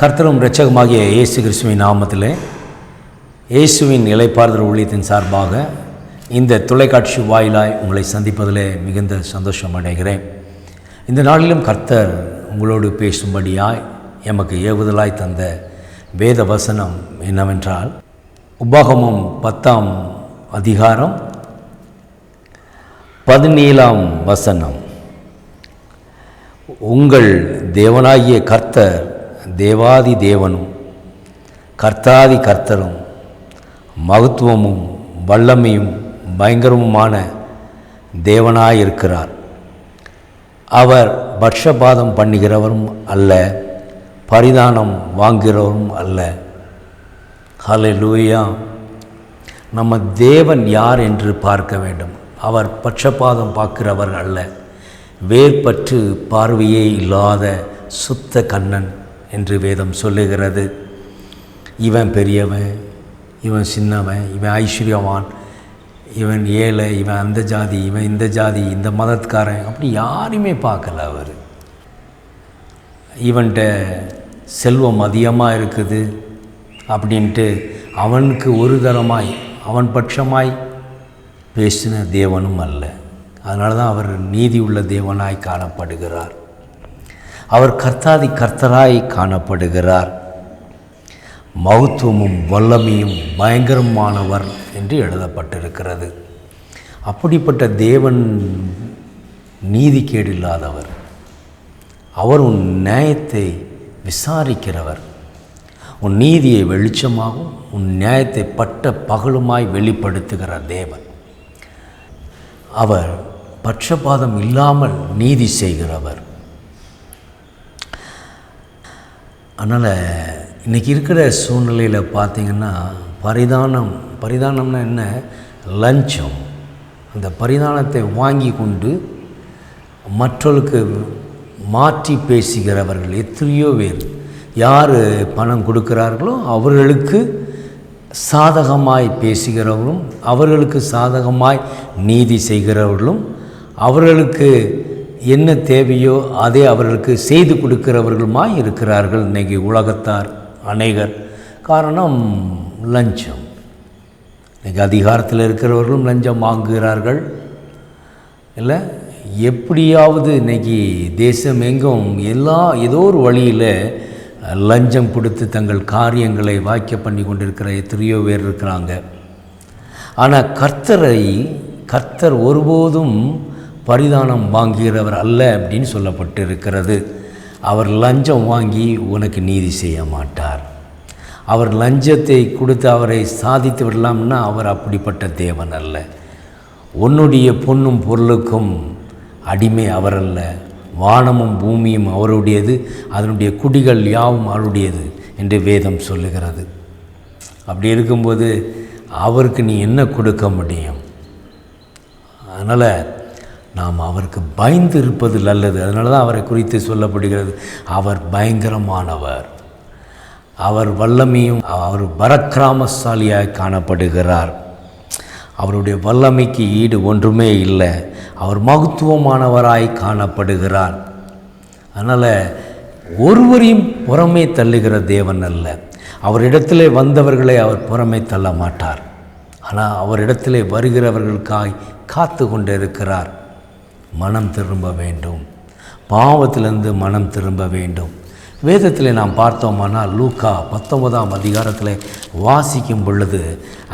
கர்த்தரும் இரட்சகமாகிய இயேசு கிறிஸ்துவின் நாமத்திலே இயேசுவின் இலைப்பாறுதல் ஊழியத்தின் சார்பாக இந்த தொலைக்காட்சி வாயிலாய் உங்களை சந்திப்பதில் மிகுந்த சந்தோஷம் அடைகிறேன். இந்த நாளிலும் கர்த்தர் உங்களோடு பேசும்படியாய் எமக்கு ஏவுதலாய் தந்த வேத வசனம் என்னவென்றால் உபாகமம் பத்தாம் அதிகாரம் பதினேழாம் வசனம். உங்கள் தேவனாகிய கர்த்தர் தேவாதி தேவனும் கர்த்தாதி கர்த்தரும் மகத்துவமும் வல்லமையும் பயங்கரமுமான தேவனாயிருக்கிறார். அவர் பட்சபாதம் பண்ணுகிறவரும் அல்ல பரிதானம் வாங்குகிறவரும் அல்ல. ஹalleluya. நம்ம தேவன் யார் என்று பார்க்க வேண்டும். அவர் பட்சபாதம் பார்க்கிறவர் அல்ல. வேர்பற்று பார்வையே இல்லாத சுத்த கண்ணன். என்று வேதம் சொல்லுகிறது. இவன் பெரியவன் இவன் சின்னவன் இவன் ஐஸ்வர்யவான் இவன் ஏழை இவன் அந்த ஜாதி இவன் இந்த ஜாதி இந்த மதத்துக்காரன் அப்படி யாரையுமே பார்க்கல அவர். இவன்கிட்ட செல்வம் அதிகமாக இருக்குது அப்படின்ட்டு அவனுக்கு ஒரு தரமாய் அவன் பட்சமாய் பேசின தேவனும் அல்ல. அதனால தான் அவர் நீதி உள்ள தேவனாய் காணப்படுகிறார். அவர் கர்த்தாதி கர்த்தராய் காணப்படுகிறார். மகத்துவமும் வல்லமையும் பயங்கரமானவர் என்று எழுதப்பட்டிருக்கிறது. அப்படிப்பட்ட தேவன் நீதி கேடில்லாதவர். அவர் உன் நியாயத்தை விசாரிக்கிறவர். உன் நீதியை வெளிச்சமாகவும் உன் நியாயத்தை பட்ட பகலுமாய் வெளிப்படுத்துகிற தேவன். அவர் பட்சபாதம் இல்லாமல் நீதி செய்கிறவர். அதனால் இன்றைக்கி இருக்கிற சூழ்நிலையில் பார்த்திங்கன்னா பரிதானம் பரிதானம்னா என்ன? லஞ்சம். அந்த பரிதானத்தை வாங்கி கொண்டு மற்றவர்களுக்கு மாற்றி பேசுகிறவர்கள் எத்தனையோ பேர். யார் பணம் கொடுக்கிறார்களோ அவர்களுக்கு சாதகமாய் பேசுகிறவர்களும் அவர்களுக்கு சாதகமாய் நீதி செய்கிறவர்களும் அவர்களுக்கு என்ன தேவையோ அதை அவர்களுக்கு செய்து கொடுக்கிறவர்களுமாய் இருக்கிறார்கள். இன்றைக்கி உலகத்தார் அநேகர். காரணம் லஞ்சம். இன்றைக்கி அதிகாரத்தில் இருக்கிறவர்களும் லஞ்சம் வாங்குகிறார்கள். இல்லை எப்படியாவது இன்றைக்கி தேசம் எங்கும் எல்லா ஏதோ ஒரு வழியில் லஞ்சம் கொடுத்து தங்கள் காரியங்களை வாக்கிய பண்ணி கொண்டிருக்கிற எத்தனையோ பேர் இருக்கிறாங்க. ஆனால் கர்த்தரை கர்த்தர் ஒருபோதும் பரிதானம் வாங்குகிறவர் அல்ல அப்படின்னு சொல்லப்பட்டு இருக்கிறது அவர் லஞ்சம் வாங்கி உனக்கு நீதி செய்ய மாட்டார். அவர் லஞ்சத்தை கொடுத்து அவரை சாதித்து விடலாம்னா அவர் அப்படிப்பட்ட தேவன் அல்ல. உன்னுடைய பொண்ணும் பொருளுக்கும் அடிமை அவரல்ல வானமும் பூமியும் அவருடையது அதனுடைய குடிகள் யாவும் அவருடையது என்று வேதம் சொல்லுகிறது. அப்படி இருக்கும்போது அவருக்கு நீ என்ன கொடுக்க முடியும்? அதனால் நாம் அவருக்கு பயந்து இருப்பது நல்லது. அதனால தான் அவரை குறித்து சொல்லப்படுகிறது அவர் பயங்கரமானவர். அவர் வல்லமையும் அவர் பரக்கிராமசாலியாக காணப்படுகிறார். அவருடைய வல்லமைக்கு ஈடு ஒன்றுமே இல்லை. அவர் மகத்துவமானவராய் காணப்படுகிறார். அதனால் ஒருவரையும் புறமே தள்ளுகிற தேவன் அல்ல. அவரிடத்திலே வந்தவர்களை அவர் புறமே தள்ள மாட்டார். ஆனால் அவரிடத்திலே வருகிறவர்களுக்காய் காத்து கொண்டிருக்கிறார் மனம் திரும்ப வேண்டும். பாவத்திலிருந்து மனம் திரும்ப வேண்டும். வேதத்தில் நாம் பார்த்தோமானால் லூக்கா பத்தொன்பதாம் அதிகாரத்தில் வாசிக்கும் பொழுது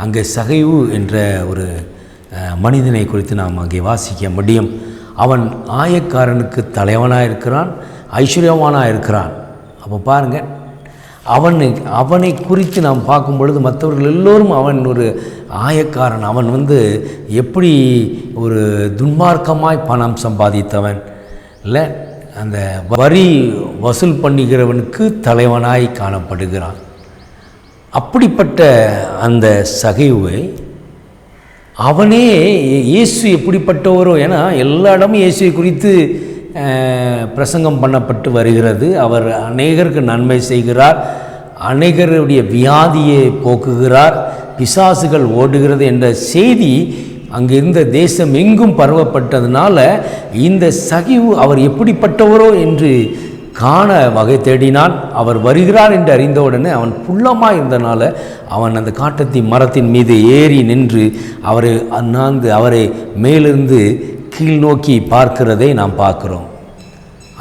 அங்கே சகைவு என்ற ஒரு மனிதனை குறித்து நாம் அங்கே வாசிக்க முடியும். அவன் ஆயக்காரனுக்கு தலைவனாக இருக்கிறான் ஐஸ்வர்யவானாக இருக்கிறான் அப்போ பாருங்கள் அவனை அவனை குறித்து நாம் பார்க்கும் பொழுது மற்றவர்கள் எல்லோரும் அவன் ஒரு ஆயக்காரன். அவன் வந்து எப்படி ஒரு துன்மார்க்கமாய் பணம் சம்பாதித்தவன்? இல்லை அந்த வரி வசூல் பண்ணுகிறவனுக்கு தலைவனாய் காணப்படுகிறான். அப்படிப்பட்ட அந்த சகைவை அவனே இயேசு எப்படிப்பட்டவரோ? ஏன்னா எல்லா இடமும் இயேசுவை குறித்து பிரசங்கம் பண்ணப்பட்டு வருகிறது. அவர் அநேகருக்கு நன்மை செய்கிறார். அநேகருடைய வியாதியை போக்குகிறார். பிசாசுகள் ஓடுகிறது என்ற செய்தி அங்கிருந்த தேசம் எங்கும் பரவப்பட்டதுனால இந்த சகிவு அவர் எப்படிப்பட்டவரோ என்று காண வகை தேடினான். அவர் வருகிறார் என்று அறிந்தவுடனே அவன் புள்ளமாக இருந்தனால அவன் அந்த காட்டத்தின் மரத்தின் மீது ஏறி நின்று அவரை அண்ணாந்து அவரை மேலிருந்து கீழ் நோக்கி பார்க்கிறதை நாம் பார்க்கிறோம்.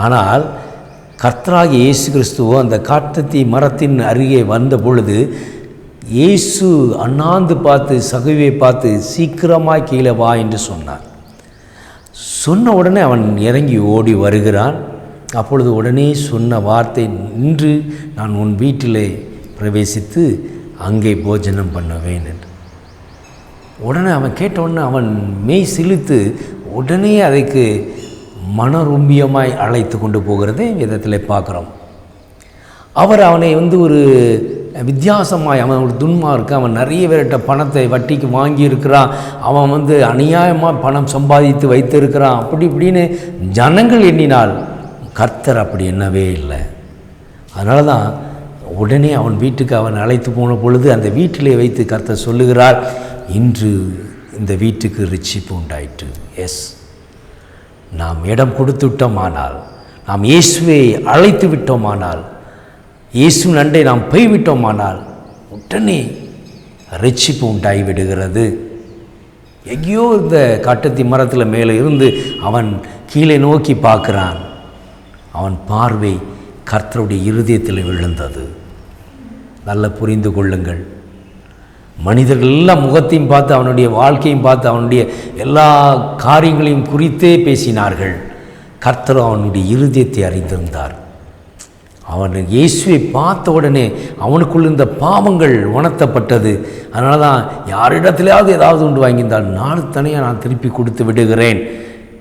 ஆனால் கர்த்தராகிய இயேசு கிறிஸ்துவோ அந்த காட்டத்தி மரத்தின் அருகே வந்த பொழுது இயேசு அண்ணாந்து பார்த்து சகுவை பார்த்து சீக்கிரமாக கீழே வா என்று சொன்னார். சொன்ன உடனே அவன் இறங்கி ஓடி வருகிறான். அப்பொழுது உடனே சொன்ன வார்த்தை நின்று நான் உன் வீட்டிலே பிரவேசித்து அங்கே போஜனம் பண்ணுவேன் என்று. உடனே அவன் கேட்ட உடனே அவன் மெய் சிலித்து உடனே அதைக்கு மனரும்பியமாய் அழைத்து கொண்டு போகிறதை விதத்தில் பார்க்குறோம். அவர் அவனை வந்து ஒரு வித்தியாசமாய் அவன் ஒரு துன்மார்க்கு அவன் நிறைய பேர்கிட்ட பணத்தை வட்டிக்கு வாங்கியிருக்கிறான் அவன் வந்து அநியாயமாக பணம் சம்பாதித்து வைத்திருக்கிறான் அப்படி இப்படின்னு ஜனங்கள் எண்ணினால் கர்த்தர் அப்படி என்னவே இல்லை. அதனால தான் உடனே அவன் வீட்டுக்கு அவன் அழைத்து போன பொழுது அந்த வீட்டிலே வைத்து கர்த்தர் சொல்லுகிறார் இன்று இந்த வீட்டுக்கு ரிச்சிப்பு உண்டாயிற்று. எஸ் நாம் இடம் கொடுத்து விட்டோமானால் நாம் இயேசுவை அழைத்து விட்டோமானால் இயேசு நண்டை நாம் போய்விட்டோமானால் உடனே ரட்சிப்பு உண்டாகி விடுகிறது எங்கேயோ இந்த காட்டத்தி மரத்தில் மேலே இருந்து அவன் கீழே நோக்கி பார்க்குறான். அவன் பார்வை கர்த்தருடைய இருதயத்தில் விழுந்தது. நல்ல புரிந்து கொள்ளுங்கள். மனிதர்கள் எல்லாம் முகத்தையும் பார்த்து அவனுடைய வாழ்க்கையும் பார்த்து அவனுடைய எல்லா காரியங்களையும் குறித்தே பேசினார்கள். கர்த்தர் அவனுடைய இருதயத்தை அறிந்திருந்தார். அவன் இயேசுவை பார்த்த உடனே அவனுக்குள் இருந்த பாவங்கள் உணர்த்தப்பட்டது. அதனால தான் யாரிடத்திலேயாவது ஏதாவது உண்டு வாங்கியிருந்தால் நாலு தனியாக நான் திருப்பி கொடுத்து விடுகிறேன்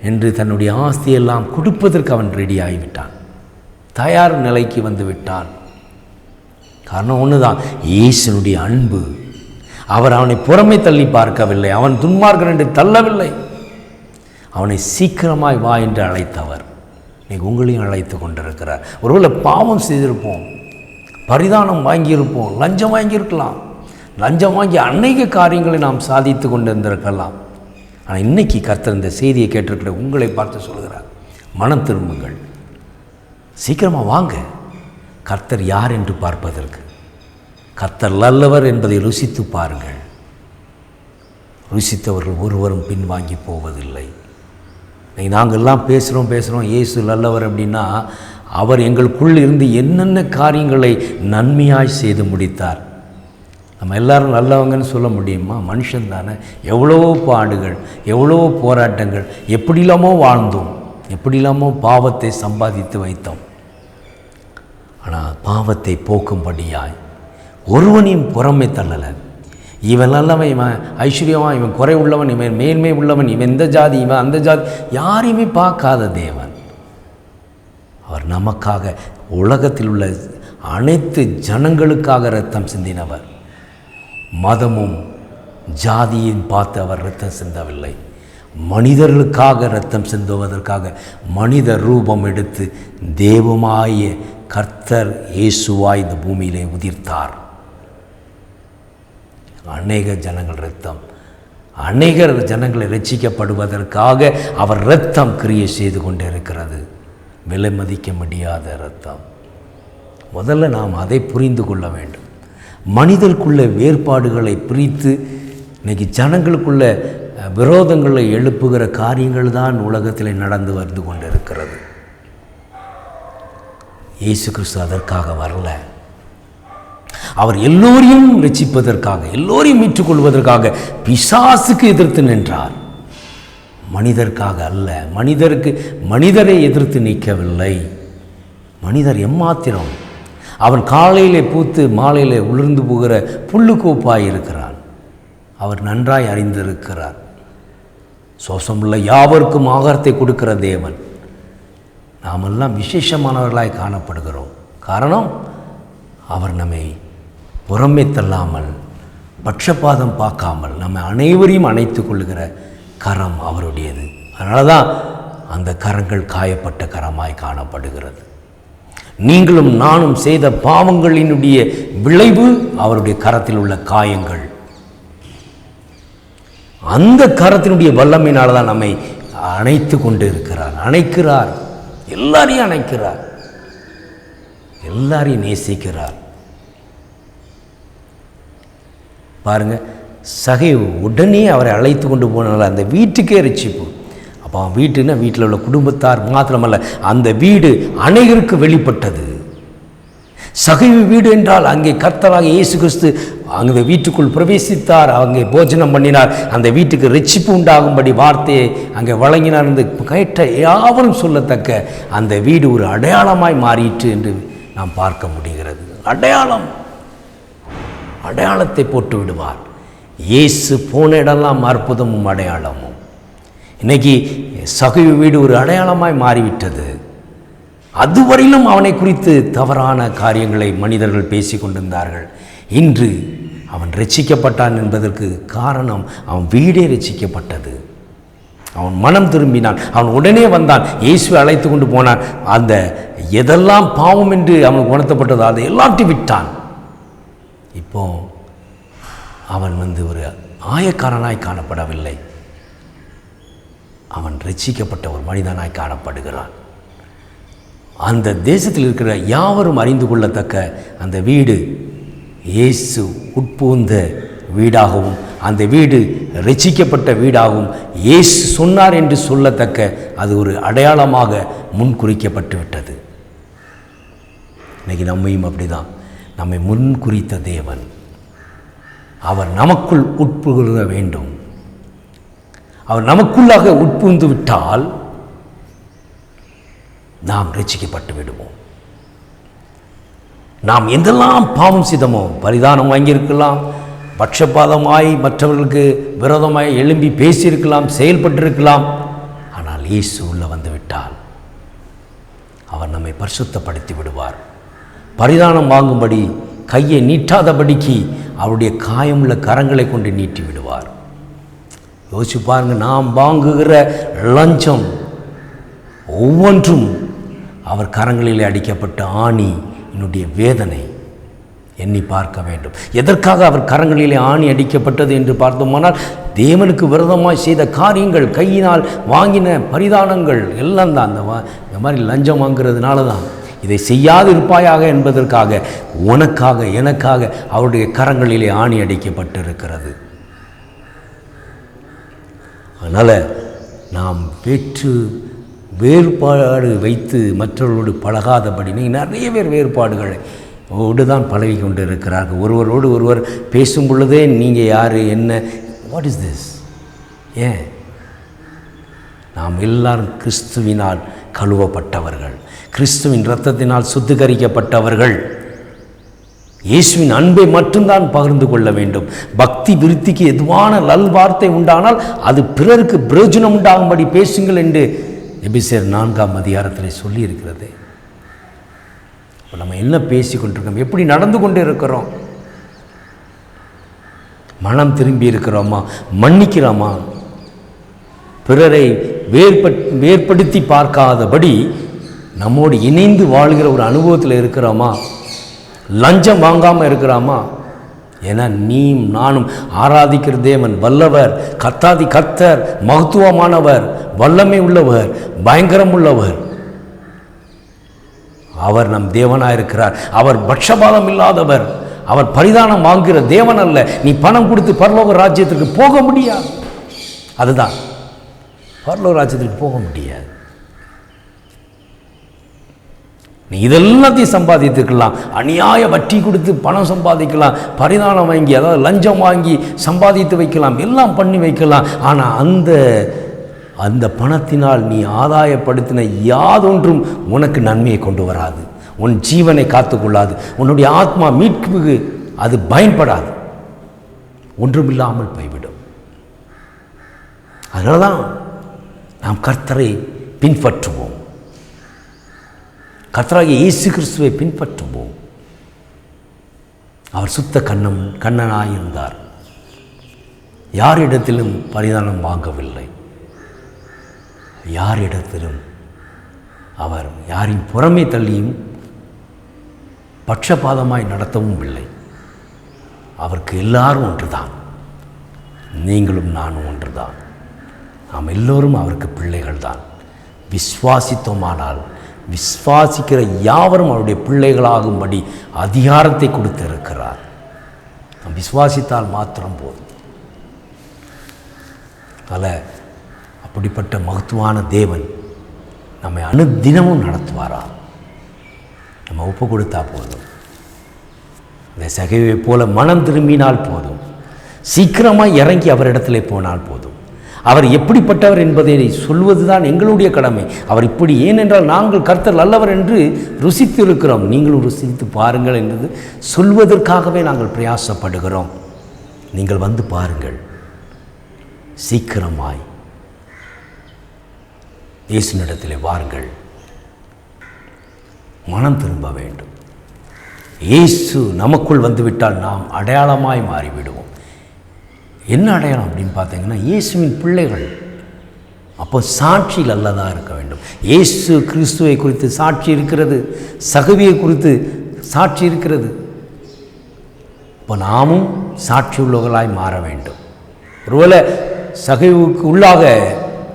என்று தன்னுடைய ஆஸ்தியெல்லாம் கொடுப்பதற்கு அவன் ரெடி ஆகிவிட்டான். தயார் நிலைக்கு வந்து விட்டான். காரணம் ஒன்று தான் இயேசுனுடைய அன்பு. அவர் அவனை புறமை தள்ளி பார்க்கவில்லை. அவன் துன்மார்க்கன் என்று தள்ளவில்லை. அவனை சீக்கிரமாய் வா என்று அழைத்தவர். நீ உங்களையும் அழைத்து கொண்டிருக்கிறார். ஒருவேளை பாவம் செய்திருப்போம். பரிதானம் வாங்கியிருப்போம். லஞ்சம் வாங்கியிருக்கலாம். லஞ்சம் வாங்கி அநேக காரியங்களை நாம் சாதித்து கொண்டு இருந்திருக்கலாம் ஆனால் இன்னைக்கு கர்த்தர் இந்த செய்தியை கேட்டிருக்கிற உங்களை பார்த்து சொல்கிறார். மனம் திரும்புங்கள். சீக்கிரமாக வாங்க. கர்த்தர் யார் என்று பார்ப்பதற்கு. கத்தர் நல்லவர் என்பதை ருசித்து பாருங்கள். ருசித்தவர்கள் ஒருவரும் பின்வாங்கி போவதில்லை. நாங்கள்லாம் பேசுகிறோம் பேசுகிறோம் இயேசு நல்லவர் அப்படின்னா அவர் எங்களுக்குள் இருந்து என்னென்ன காரியங்களை நன்மையாய் செய்து முடித்தார். நம்ம எல்லாரும் நல்லவங்கன்னு சொல்ல முடியுமா? மனுஷன் தானே. எவ்வளவோ பாடுகள் எவ்வளவோ போராட்டங்கள் எப்படிலாமோ வாழ்ந்தோம் எப்படிலாமோ பாவத்தை சம்பாதித்து வைத்தோம். ஆனால் பாவத்தை போக்கும்படியாய் ஒருவனையும் புறமை தள்ளலை. இவன் நல்லவன் இவன் ஐஸ்வர்யவான் இவன் குறை உள்ளவன் இவன் மேன்மை உள்ளவன் இவன் இந்த ஜாதி இவன் அந்த ஜாதி யாரையுமே பார்க்காத தேவன். அவர் நமக்காக உலகத்தில் உள்ள அனைத்து ஜனங்களுக்காக ரத்தம் சிந்தினவர். மதமும் ஜாதியும் பார்த்து அவர் ரத்தம் சிந்தவில்லை. மனிதர்களுக்காக ரத்தம் சிந்துவதற்காக மனித ரூபம் எடுத்து தேவமாய கர்த்தர் இயேசுவாய் இந்த பூமியிலே உதிர்த்தார். அநேக ஜனங்கள் இரத்தம். அநேகர் ஜனங்களை ரட்சிக்கப்படுவதற்காக அவர் இரத்தம் கிரியை செய்து கொண்டிருக்கிறது. விலை மதிக்க முடியாத இரத்தம். முதல்ல நாம் அதை புரிந்து கொள்ள வேண்டும். மனிதர்க்குள்ள வேறுபாடுகளை பிரித்து இன்னைக்கு ஜனங்களுக்குள்ள விரோதங்களை எழுப்புகிற காரியங்கள் தான் உலகத்தில் நடந்து வந்து கொண்டிருக்கிறது. இயேசு கிறிஸ்து அதற்காக வரல. அவர் எல்லோரையும் ரட்சிப்பதற்காக எல்லோரையும் மீட்டுக்கொள்வதற்காக பிசாசுக்கு எதிர்த்து நின்றார். மனிதருக்காக அல்ல மனிதருக்கு மனிதரை எதிர்த்து நிற்கவில்லை. மனிதர் எம்மாத்திரம்? அவன் காலையிலே பூத்து மாலையிலே உளிர்ந்து போகிற புல்லுக்கோப்பாய் இருக்கிறான். அவர் நன்றாய் அறிந்திருக்கிறார். சோசமுள்ள யாவருக்கும் ஆகாரத்தை கொடுக்கிற தேவன். நாமெல்லாம் விசேஷமானவர்களாய் காணப்படுகிறோம். காரணம் அவர் நம்மை புறமே தள்ளாமல் பட்சபாதம் பார்க்காமல் நம்ம அனைவரையும் அணைத்து கொள்ளுகிற கரம் அவருடையது. அதனால தான் அந்த கரங்கள் காயப்பட்ட கரமாய் காணப்படுகிறது. நீங்களும் நானும் செய்த பாவங்களினுடைய விளைவு அவருடைய கரத்தில் உள்ள காயங்கள். அந்த கரத்தினுடைய வல்லமையினால் தான் நம்மை அணைத்து கொண்டு இருக்கிறார் அணைக்கிறார். எல்லாரையும் அணைக்கிறார். எல்லாரையும் நேசிக்கிறார். பாருங்கள் சகை உடனே அவரை அழைத்து கொண்டு போனால அந்த வீட்டுக்கே ரட்சிப்பு. அப்போ அவன் வீட்டுன்னா வீட்டில் உள்ள குடும்பத்தார் மாத்திரமல்ல அந்த வீடு அனைவருக்கு வெளிப்பட்டது. சகைவு வீடு என்றால் அங்கே கர்த்தராக இயேசு கிறிஸ்து அங்கே வீட்டுக்குள் பிரவேசித்தார் அங்கே போஜனம் பண்ணினார். அந்த வீட்டுக்கு ரட்சிப்பு உண்டாகும்படி வார்த்தையை அங்கே வழங்கினார் என்று கேட்ட யாவரும் சொல்லத்தக்க அந்த வீடு ஒரு அடையாளமாய் மாறிட்டு என்று நாம் பார்க்க முடிகிறது. அடையாளம். அடையாளத்தை போட்டு விடுவார். இயேசு போன இடம்லாம் அற்புதமும் அடையாளமும். இன்னைக்கு சகைவு வீடு ஒரு அடையாளமாய் மாறிவிட்டது. அதுவரையிலும் அவனை குறித்து தவறான காரியங்களை மனிதர்கள் பேசி கொண்டிருந்தார்கள். இன்று அவன் ரட்சிக்கப்பட்டான் என்பதற்கு காரணம் அவன் வீடே ரட்சிக்கப்பட்டது. அவன் மனம் திரும்பினான். அவன் உடனே வந்தான். இயேசுவை அழைத்து கொண்டு போனான். அந்த எதெல்லாம் பாவம் என்று அவனுக்கு உணர்த்தப்பட்டதோ அதை எல்லாத்தையும் விட்டான். இப்போ அவன் வந்து ஒரு ஆயக்காரனாய் காணப்படவில்லை. அவன் ரட்சிக்கப்பட்ட ஒரு மனிதனாய் காணப்படுகிறான். அந்த தேசத்தில் இருக்கிற யாவரும் அறிந்து கொள்ளத்தக்க அந்த வீடு இயேசு உட்பூந்த வீடாகவும் அந்த வீடு ரசிக்கப்பட்ட வீடாகவும் இயேசு சொன்னார் என்று சொல்லத்தக்க அது ஒரு அடையாளமாக முன்குறிக்கப்பட்டு விட்டது இன்னைக்கு நம்மையும் அப்படிதான். நம்மை முன்குறித்த தேவன். அவர் நமக்குள் உட்புகுற வேண்டும். அவர் நமக்குள்ளாக உட்புந்து விட்டால் நாம் ரசிக்கப்பட்டு விடுவோம். நாம் எந்தெல்லாம் பாவம் செய்தோமோ பரிதானம் வாங்கியிருக்கலாம் பட்சபாதமாய் மற்றவர்களுக்கு விரோதமாய் எழும்பி பேசியிருக்கலாம் செயல்பட்டிருக்கலாம். ஆனால் இயேசு உள்ள வந்துவிட்டால் அவர் நம்மை பரிசுத்தப்படுத்தி விடுவார். பரிதானம் வாங்கும்படி கையை நீட்டாதபடிக்கு அவருடைய காயமுள்ள கரங்களை கொண்டு நீட்டி விடுவார். யோசிச்சு பாருங்க நாம் வாங்குகிற லஞ்சம் ஒவ்வொன்றும் அவர் கரங்களிலே அடிக்கப்பட்ட ஆணி என்னுடைய வேதனை எண்ணி பார்க்க வேண்டும். எதற்காக அவர் கரங்களிலே ஆணி அடிக்கப்பட்டது என்று பார்த்தோமானால் தேவனுக்கு விரதமாய் செய்த காரியங்கள் கையினால் வாங்கின பரிதானங்கள் எல்லாம் தான். அந்த இந்த மாதிரி லஞ்சம் வாங்குறதுனால தான் இதை செய்யாது இருப்பாயாக என்பதற்காக உனக்காக எனக்காக அவருடைய கரங்களிலே ஆணி அடிக்கப்பட்டிருக்கிறது. அதனால் நாம் வேற்று வேறுபாடு வைத்து மற்றவர்களோடு பழகாதபடி நீங்கள் நிறைய பேர் வேறுபாடுகளை ஓடு தான் பழகி கொண்டு இருக்கிறார்கள் ஒருவரோடு ஒருவர் பேசும் பொழுதே நீங்கள் யார் என்ன வாட் இஸ் திஸ் ஏன்? நாம் எல்லாரும் கிறிஸ்துவினால் கழுவப்பட்டவர்கள். கிறிஸ்துவின் இரத்தத்தினால் சுத்திகரிக்கப்பட்டவர்கள் இயேசுவின் அன்பை மட்டும்தான் பகிர்ந்து கொள்ள வேண்டும். பக்தி விருத்திக்கு எதுவான நல்வார்த்தை உண்டானால் அது பிறருக்கு பிரயோஜனம் உண்டாகும்படி பேசுங்கள் என்று எபிசேர் நான்காம் அதிகாரத்தில் சொல்லியிருக்கிறது. இப்போ நம்ம என்ன பேசி கொண்டிருக்கோம் எப்படி நடந்து கொண்டு இருக்கிறோம் மனம் திரும்பி இருக்கிறோமா? மன்னிக்கிறோமா? பிறரை வேற்பட் வேற்படுத்தி பார்க்காதபடி நம்மோடு இணைந்து வாழ்கிற ஒரு அனுபவத்தில் இருக்கிறோமா? லஞ்சம் வாங்காமல் இருக்கிறாமா? ஏன்னா நீயும் நானும் ஆராதிக்கிற தேவன் வல்லவர் கத்தாதி கத்தர் மகத்துவமானவர் வல்லமை உள்ளவர் பயங்கரம் உள்ளவர். அவர் நம் தேவனாக இருக்கிறார் அவர் பட்சபாதம் இல்லாதவர். அவர் பரிதானம் வாங்குகிற தேவன் அல்ல. நீ பணம் கொடுத்து பரலோக ராஜ்யத்திற்கு போக முடியாது. அதுதான். பரலோக ராஜ்யத்திற்கு போக முடியாது. நீ இதெல்லாத்தையும் சம்பாதித்துக்கலாம் அநியாய வட்டி கொடுத்து பணம் சம்பாதிக்கலாம். பரிதானம் வாங்கி அதாவது லஞ்சம் வாங்கி சம்பாதித்து வைக்கலாம். எல்லாம் பண்ணி வைக்கலாம். ஆனால் அந்த அந்த பணத்தினால் நீ ஆதாயப்படுத்தின யாதொன்றும் உனக்கு நன்மையை கொண்டு வராது. உன் ஜீவனை காத்துக்கொள்ளாது. உன்னுடைய ஆத்மா மீட்புக்கு அது பயன்படாது. ஒன்றுமில்லாமல் போய்விடும். அதனால தான் நாம் கர்த்தரை பின்பற்றுவோம். கர்த்தராகிய இயேசு கிறிஸ்துவை பின்பற்றுவோம் அவர் சுத்த கண்ணம் கண்ணனாயிருந்தார். யாரிடத்திலும் பரிதானம் வாங்கவில்லை. யாரிடத்திலும் அவர் யாரின் புறமே தள்ளியும் பட்சபாதமாய் நடத்தவும் இல்லை. அவருக்கு எல்லாரும் ஒன்றுதான். நீங்களும் நானும் ஒன்றுதான். நாம் எல்லோரும் அவருக்கு பிள்ளைகள் தான் விஸ்வாசிக்கிற விசுவாசிக்கிற யாவரும் அவருடைய பிள்ளைகளாகும்படி அதிகாரத்தை கொடுத்திருக்கிறார். நாம் விசுவாசித்தால் மாத்திரம் போதும். பல அப்படிப்பட்ட மகத்துவான தேவன் நம்மை அனுதினமும் நடத்துவாரா? நம்ம ஒப்பு கொடுத்தா போதும். இந்த சகைவை போல மனம் திரும்பினால் போதும். சீக்கிரமாக இறங்கி அவரிடத்துல போனால் போதும். அவர் எப்படிப்பட்டவர் என்பதை சொல்வதுதான் எங்களுடைய கடமை. அவர் இப்படி ஏனென்றால் நாங்கள் கர்த்தர் அல்லவர் என்று ருசித்து இருக்கிறோம் நீங்களும் ருசித்து பாருங்கள் என்பது சொல்வதற்காகவே நாங்கள் பிரயாசப்படுகிறோம். நீங்கள் வந்து பாருங்கள். சீக்கிரமாய் இயேசுனிடத்திலே வாருங்கள். மனம் திரும்ப வேண்டும். இயேசு நமக்குள் வந்துவிட்டால் நாம் அடையாளமாய் மாறிவிடுவோம். என்ன அடையாளம் அப்படின்னு பார்த்தீங்கன்னா இயேசுவின் பிள்ளைகள் அப்போ சாட்சியில் அல்லதாக இருக்க வேண்டும். இயேசு கிறிஸ்துவை குறித்து சாட்சி இருக்கிறது சகவியை குறித்து சாட்சி இருக்கிறது. இப்போ நாமும் சாட்சி உள்ளவர்களாய் மாற வேண்டும். ஒருவேளை சகைவுக்கு உள்ளாக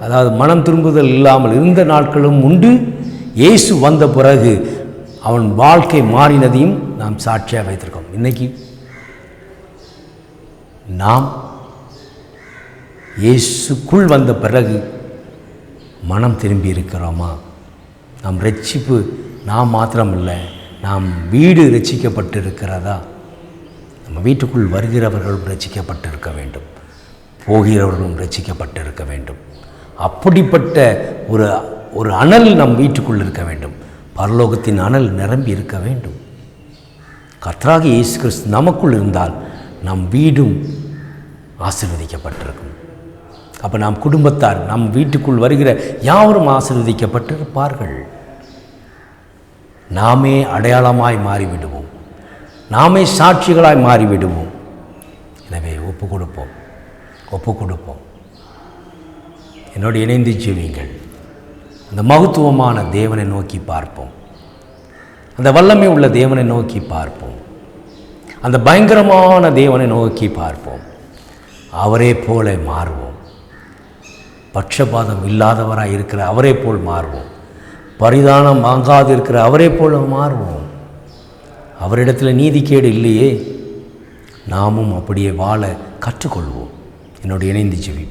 அதாவது மனம் திரும்புதல் இல்லாமல் இருந்த நாட்களும் உண்டு. இயேசு வந்த பிறகு அவன் வாழ்க்கை மாறினதையும் நாம் சாட்சியாக வைத்திருக்கோம். இன்னைக்கு நாம் இயேசுக்குள் வந்த பிறகு மனம் திரும்பி இருக்கிறோமா? நாம் ரட்சிப்பு நாம் மாத்திரம் இல்லை நாம் வீடு ரட்சிக்கப்பட்டு இருக்கிறதா நம்ம வீட்டுக்குள் வருகிறவர்களும் ரட்சிக்கப்பட்டிருக்க வேண்டும். போகிறவர்களும் ரட்சிக்கப்பட்டிருக்க வேண்டும். அப்படிப்பட்ட ஒரு ஒரு அனல் நம் வீட்டுக்குள் இருக்க வேண்டும். பரலோகத்தின் அனல் நிரம்பி இருக்க வேண்டும். கர்த்தராக இயேசு கிறிஸ்து நமக்குள் இருந்தால் நம் வீடும் ஆசீர்வதிக்கப்பட்டிருக்கும். அப்போ நாம் குடும்பத்தார் நம் வீட்டுக்குள் வருகிற யாவரும் ஆசீர்வதிக்கப்பட்டிருப்பார்கள். நாமே அடையாளமாய் மாறிவிடுவோம். நாமே சாட்சிகளாய் மாறிவிடுவோம். எனவே ஒப்பு கொடுப்போம் ஒப்பு கொடுப்போம் என்னோடு இணைந்து ஜீவிங்கள் அந்த மகத்துவமான தேவனை நோக்கி பார்ப்போம். அந்த வல்லமை உள்ள தேவனை நோக்கி பார்ப்போம். அந்த பயங்கரமான தேவனை நோக்கி பார்ப்போம். அவரே போல மாறுவோம். பட்சபாதம் இல்லாதவராக இருக்கிற அவரே போல் மாறுவோம். பரிதானம் வாங்காது இருக்கிற அவரே போல் மாறுவோம். அவரிடத்தில் நீதிக்கேடு இல்லையே. நாமும் அப்படியே வாழ கற்றுக்கொள்வோம். என்னுடைய இணைந்து ஜெபி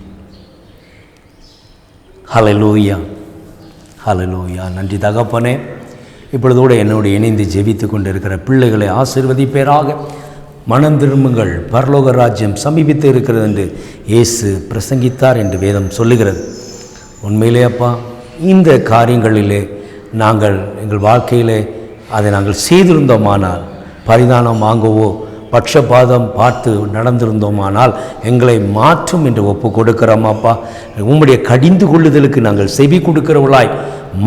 ஹலலூயா ஹலலூயா நன்றி தகப்பனே. இப்பொழுதோடு என்னோடு இணைந்து ஜெபித்து கொண்டிருக்கிற பிள்ளைகளை ஆசிர்வதிப்பேராக. மனம் திரும்புங்கள். பரலோக ராஜ்யம் சமீபித்து இருக்கிறது என்று இயேசு பிரசங்கித்தார் என்று வேதம் சொல்லுகிறது. உண்மையிலே அப்பா இந்த காரியங்களிலே நாங்கள் எங்கள் வாழ்க்கையிலே அதை நாங்கள் செய்திருந்தோமானால் பரிதானம் வாங்கவோ பட்சபாதம் பார்த்து நடந்திருந்தோமானால் எங்களை மாற்றும் என்று ஒப்பு கொடுக்கிறோமாப்பா உம்முடைய கடிந்து கொள்ளுதலுக்கு நாங்கள் செவி கொடுக்கிறவளாய்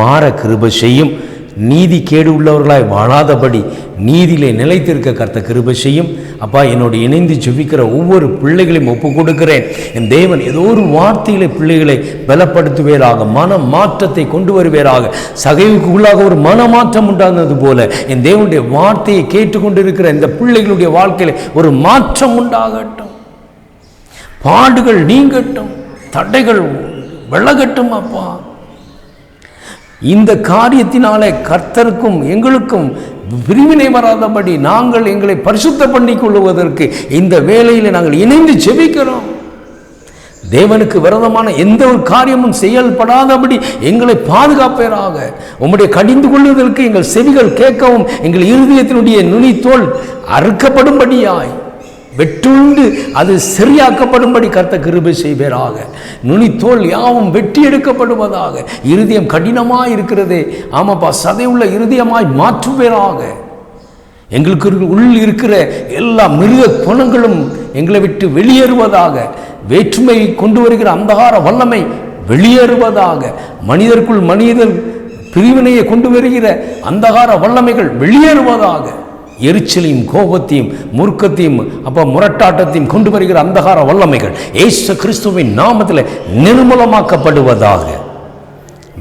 மாற கிருப செய்யும். நீதி கேடு உள்ளவர்களாய் வாழாதபடி நீதியிலே நிலைத்திருக்க கர்த்த கிருபை செய்யும். அப்பா என்னோடு இணைந்து ஜெபிக்கிற ஒவ்வொரு பிள்ளைகளையும் ஒப்பு கொடுக்கிறேன் என் தேவன் ஏதோ ஒரு வார்த்தையிலே பிள்ளைகளை பலப்படுத்துவேராக மன மாற்றத்தை கொண்டு வருவேராக சகைவுக்கு உள்ளாக ஒரு மனமாற்றம் உண்டானது போல என் தேவனுடைய வார்த்தையை கேட்டுக்கொண்டிருக்கிற இந்த பிள்ளைகளுடைய வாழ்க்கையில் ஒரு மாற்றம் உண்டாகட்டும். பாடுகள் நீங்கட்டும் தடைகள் விலகட்டும் அப்பா. இந்த காரியத்தினாலே கர்த்தருக்கும் எங்களுக்கும் பிரிவினை வராதபடி நாங்கள் எங்களை பரிசுத்த பண்ணிக் கொள்வதற்கு இந்த வேலையில் நாங்கள் இணைந்து செபிக்கிறோம் தேவனுக்கு விரதமான எந்த ஒரு காரியமும் செயல்படாதபடி எங்களை பாதுகாப்பேராக. உம்முடைய கடிந்து கொள்வதற்கு எங்கள் செவிகள் கேட்கவும் எங்கள் இருதயத்தினுடைய நுனித்தோல் அறுக்கப்படும்படியாய். வெட்டுண்டு. அது சரியாக்கப்படும்படி கர்த்த கிருபை செய்வேராக. நுனித்தோல் யாவும் வெட்டி எடுக்கப்படுவதாக. இருதயம் கடினமாக இருக்கிறதே. ஆமாப்பா சதையுள்ள இருதயமாய் மாற்றுவேராக. எங்களுக்கு உள் இருக்கிற எல்லா மிருக குணங்களும் எங்களை விட்டு வெளியேறுவதாக. வேற்றுமை கொண்டு வருகிற அந்தகார வல்லமை வெளியேறுவதாக. மனிதருக்குள் மனிதர் பிரிவினையை கொண்டு வருகிற அந்தகார வல்லமைகள் வெளியேறுவதாக. எரிச்சலையும் கோபத்தையும் முறுக்கத்தையும் அப்போ முரட்டாட்டத்தையும் கொண்டு வருகிற அந்தகார வல்லமைகள் ஏசு கிறிஸ்துவின் நாமத்தில் நிர்மூலமாக்கப்படுவதாக.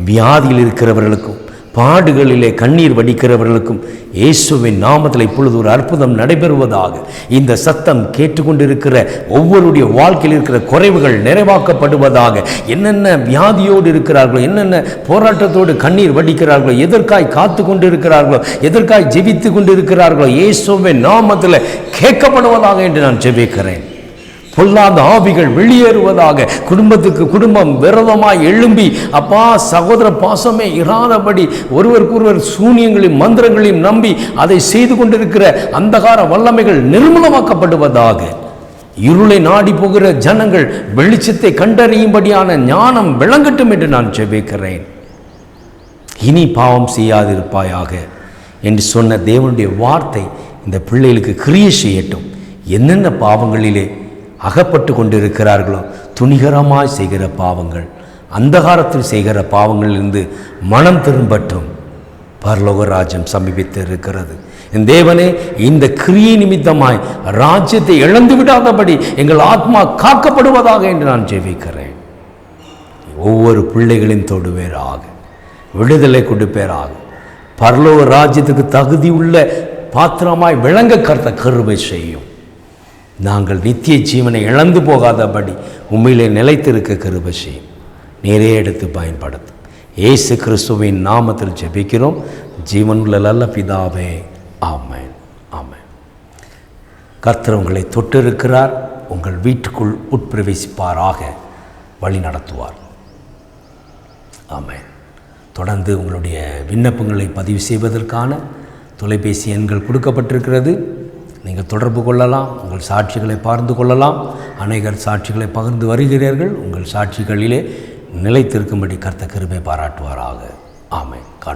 வியாதியில் இருக்கிறவர்களுக்கும் பாடுகளிலே கண்ணீர் வடிக்கிறவர்களுக்கும் இயேசுவின் நாமத்தில் இப்பொழுது ஒரு அற்புதம் நடைபெறுவதாக இந்த சத்தம் கேட்டுக்கொண்டிருக்கிற ஒவ்வொருடைய வாழ்க்கையில் இருக்கிற குறைவுகள் நிறைவாக்கப்படுவதாக என்னென்ன வியாதியோடு இருக்கிறார்களோ என்னென்ன போராட்டத்தோடு கண்ணீர் வடிக்கிறார்களோ எதற்காய் காத்து கொண்டு இருக்கிறார்களோ எதற்காய் ஜெபித்து கொண்டு இருக்கிறார்களோ இயேசுவின் நாமத்தில் கேட்கப்படுவதாக என்று நான் ஜெபிக்கிறேன். பொல்லாத ஆவிகள் வெளியேறுவதாக குடும்பத்துக்கு குடும்பம் விரதமாய் எழும்பி அப்பா சகோதர பாசமே இராதபடி ஒருவருக்கொருவர் சூனியங்களையும் மந்திரங்களையும் நம்பி அதை செய்து கொண்டிருக்கிற அந்தகார வல்லமைகள் நிர்மூலமாக்கப்படுவதாக. இருளை நாடி போகிற ஜனங்கள் வெளிச்சத்தை கண்டறியும்படியான ஞானம் விளங்கட்டும் என்று நான் ஜெபிக்கிறேன். இனி பாவம் செய்யாதிருப்பாயாக என்று சொன்ன தேவனுடைய வார்த்தை இந்த பிள்ளைகளுக்கு கிரியை செய்யட்டும். என்னென்ன பாவங்களிலே அகப்பட்டு கொண்டிருக்கிறார்களோ? துணிகரமாய் செய்கிற பாவங்கள் அந்தகாரத்தில் செய்கிற பாவங்களிலிருந்து மனம் திரும்பட்டும். பரலோக ராஜ்யம் சமீபித்து இருக்கிறது என் தேவனே இந்த கிரியை நிமித்தமாய் ராஜ்யத்தை இழந்து விடாதபடி எங்கள் ஆத்மா காக்கப்படுவதாக என்று நான் ஜெபிக்கிறேன். ஒவ்வொரு பிள்ளைகளின் தொடுவேராக விடுதலை கொடுப்பேராக பரலோக ராஜ்யத்துக்கு தகுதி உள்ள பாத்திரமாய் விளங்க கருத்த கருவை செய்யும். நாங்கள் நித்திய ஜீவனை இழந்து போகாதபடி உண்மையிலே நிலைத்திருக்க கிருபை செய்யும் நேரே எடுத்து பயன்படுத்தும் இயேசு கிறிஸ்துவின் நாமத்தில் ஜெபிக்கிறோம். ஜீவனுள்ள நல்ல பிதாவே ஆமேன். ஆமேன். கர்த்தர் உங்களை தொட்டிருக்கிறார். உங்கள் வீட்டுக்குள் உட்பிரவேசிப்பாராக. வழி நடத்துவார். ஆமேன். தொடர்ந்து உங்களுடைய விண்ணப்பங்களை பதிவு செய்வதற்கான தொலைபேசி எண்கள் கொடுக்கப்பட்டிருக்கிறது. நீங்கள் தொடர்பு கொள்ளலாம் உங்கள் சாட்சிகளை பகிர்ந்து கொள்ளலாம். அநேகர் சாட்சிகளை பகிர்ந்து வருகிறீர்கள். உங்கள் சாட்சிகளிலே நிலைத்திருக்கும்படி கர்த்த கிருபை பாராட்டுவாராக. ஆமை காட்